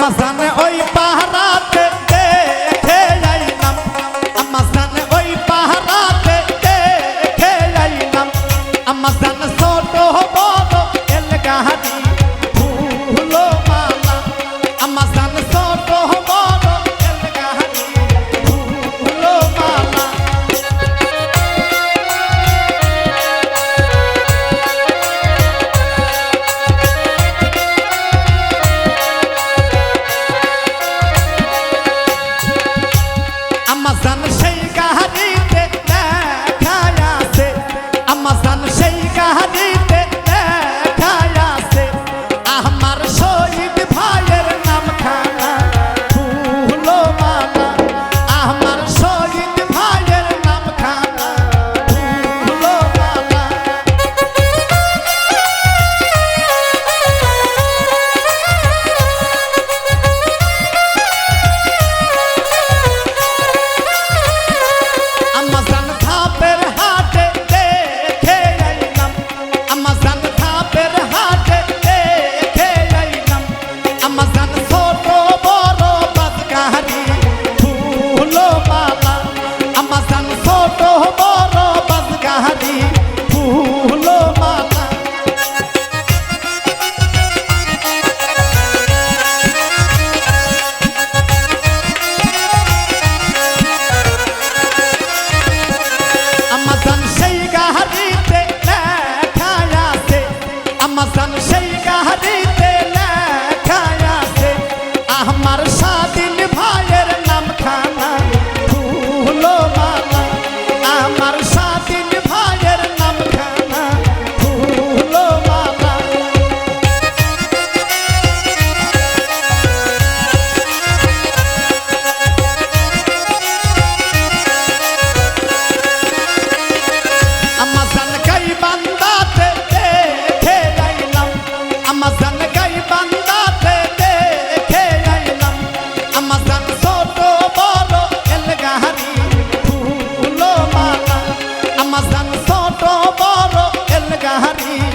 না জানো ছোট বড় বাজকাহারি ফুল মালা। আমার জান ছোট বড় বাজকাহারি ফুল মালা। আমার জান সেই গাহারিতে লেখা আছে। আমার জান সেই জাহারি